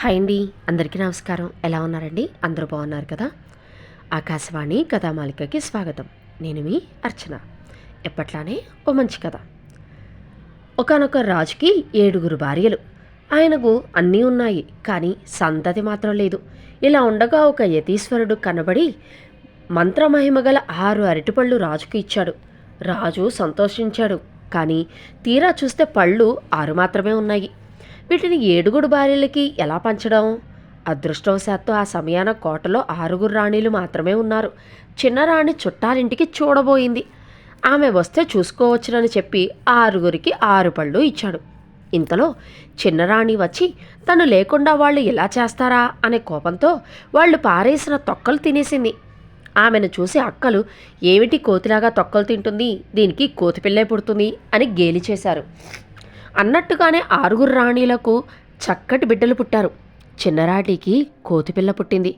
Hi అండి. అందరికీ నమస్కారం. ఎలా ఉన్నారండి? అందరూ బాగున్నారు కదా? ఆకాశవాణి కథామాలికకి స్వాగతం. నేను మీ అర్చన. ఎప్పట్లానే ఓ మంచి కథ. ఒకనొక రాజుకి ఏడుగురు భార్యలు. ఆయనకు అన్నీ ఉన్నాయి కానీ సంతతి మాత్రం లేదు. ఇలా ఉండగా ఒక యతీశ్వరుడు కనబడి మంత్రమహిమగల ఆరు అరటిపళ్ళు రాజుకు ఇచ్చాడు. రాజు సంతోషించాడు. కానీ తీరా చూస్తే పళ్ళు ఆరు మాత్రమే ఉన్నాయి. వీటిని ఏడుగురు భార్యలకి ఎలా పంచడం? అదృష్టవశాత్తు ఆ సమయాన కోటలో ఆరుగురు రాణీలు మాత్రమే ఉన్నారు. చిన్న రాణి చుట్టాలింటికి చూడబోయింది. ఆమె వస్తే చూసుకోవచ్చునని చెప్పి ఆరుగురికి ఆరు పళ్ళు ఇచ్చాడు. ఇంతలో చిన్నరాణి వచ్చి తను లేకుండా వాళ్ళు ఎలా చేస్తారా? అనే కోపంతో వాళ్ళు పారేసిన తొక్కలు తినేసింది. ఆమెను చూసి అక్కలు ఏమిటి కోతిలాగా తొక్కలు తింటుంది? దీనికి కోతిపిల్లే పుడుతుంది అని గేలి చేశారు. అన్నట్టుగానే ఆరుగురు రాణీలకు చక్కటి బిడ్డలు పుట్టారు. చిన్నరాటికి కోతిపిల్ల పుట్టింది.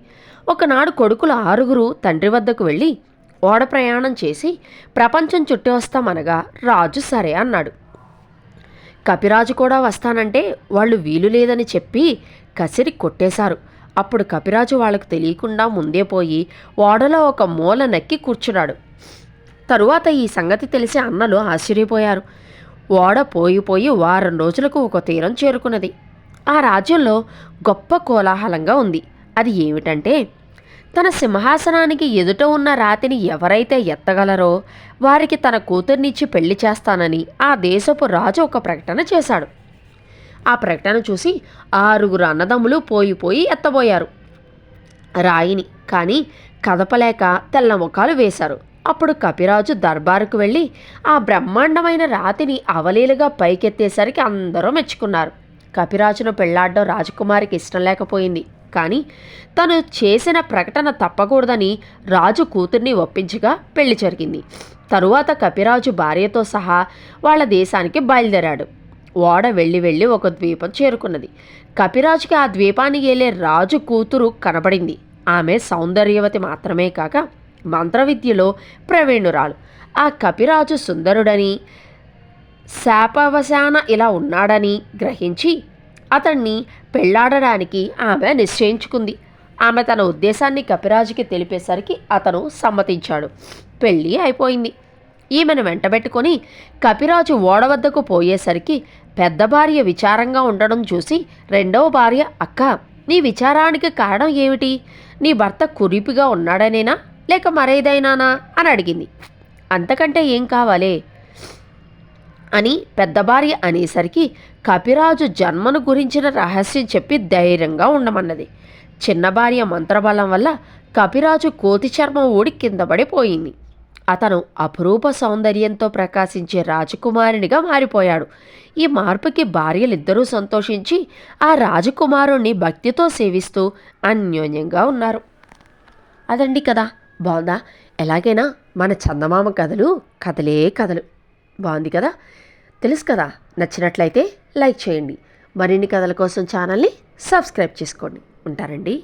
ఒకనాడు కొడుకులు ఆరుగురు తండ్రి వద్దకు వెళ్ళి ఓడ ప్రయాణం చేసి ప్రపంచం చుట్టి వస్తామనగా రాజు సరే అన్నాడు. కపిరాజు కూడా వస్తానంటే వాళ్ళు వీలు లేదని చెప్పి కసిరి కొట్టేశారు. అప్పుడు కపిరాజు వాళ్ళకు తెలియకుండా ముందే పోయి ఓడలో ఒక మూల నక్కి కూర్చున్నాడు. తరువాత ఈ సంగతి తెలిసి అన్నలు ఆశ్చర్యపోయారు. ఓడ పోయిపోయి వారం రోజులకు ఒక తీరం చేరుకున్నది. ఆ రాజ్యంలో గొప్ప కోలాహలంగా ఉంది. అది ఏమిటంటే తన సింహాసనానికి ఎదుట ఉన్న రాతిని ఎవరైతే ఎత్తగలరో వారికి తన కూతుర్నిచ్చి పెళ్ళి చేస్తానని ఆ దేశపు రాజు ఒక ప్రకటన చేశాడు. ఆ ప్రకటన చూసి ఆరుగురు అన్నదమ్ములు పోయిపోయి ఎత్తబోయారు. రాయిని కానీ కదపలేక తెల్ల ముఖాలు వేశారు. అప్పుడు కపిరాజు దర్బారుకు వెళ్ళి ఆ బ్రహ్మాండమైన రాతిని అవలీలుగా పైకెత్తేసరికి అందరూ మెచ్చుకున్నారు. కపిరాజును పెళ్ళాడడం రాజకుమారికి ఇష్టం లేకపోయింది. కానీ తను చేసిన ప్రకటన తప్పకూడదని రాజు కూతుర్ని ఒప్పించగా పెళ్ళి జరిగింది. తరువాత కపిరాజు భార్యతో సహా వాళ్ళ దేశానికి బయలుదేరాడు. ఓడ వెళ్ళి వెళ్ళి ఒక ద్వీపం చేరుకున్నది. కపిరాజుకి ఆ ద్వీపానికి వెళ్ళే రాజు కూతురు కనబడింది. ఆమె సౌందర్యవతి మాత్రమే కాక మంత్రవిద్యలో ప్రవీణురాలు. ఆ కపిరాజు సుందరుడని శాపవశాన ఇలా ఉన్నాడని గ్రహించి అతన్ని పెళ్ళాడడానికి ఆమె నిశ్చయించుకుంది. ఆమె తన ఉద్దేశాన్ని కపిరాజుకి తెలిపేసరికి అతను సమ్మతించాడు. పెళ్ళి అయిపోయింది. ఈమెను వెంటబెట్టుకొని కపిరాజు ఓడ వద్దకు పోయేసరికి పెద్ద భార్య విచారంగా ఉండడం చూసి రెండవ భార్య అక్క నీ విచారానికి కారణం ఏమిటి? నీ భర్త కురిపిగా ఉన్నాడనేనా? లేక మరేదైనానా? అని అడిగింది. అంతకంటే ఏం కావాలే? అని పెద్ద భార్య అనేసరికి కపిరాజు జన్మను గురించిన రహస్యం చెప్పి ధైర్యంగా ఉండమన్నది. చిన్న భార్య మంత్రబలం వల్ల కపిరాజు కోతి చర్మం ఊడి కింద పడిపోయింది అతను అపురూప సౌందర్యంతో ప్రకాశించే రాజకుమారునిగా మారిపోయాడు. ఈ మార్పుకి భార్యలిద్దరూ సంతోషించి ఆ రాజకుమారుణ్ణి భక్తితో సేవిస్తూ అన్యోన్యంగా ఉన్నారు. అదండి కదా. బాగుందా? ఎలాగైనా మన చందమామ కథలు కథలే కథలు. బాగుంది కదా? తెలుసు కదా? నచ్చినట్లయితే లైక్ చేయండి. మరిన్ని కథల కోసం ఛానల్ని సబ్స్క్రైబ్ చేసుకోండి. ఉంటారండి.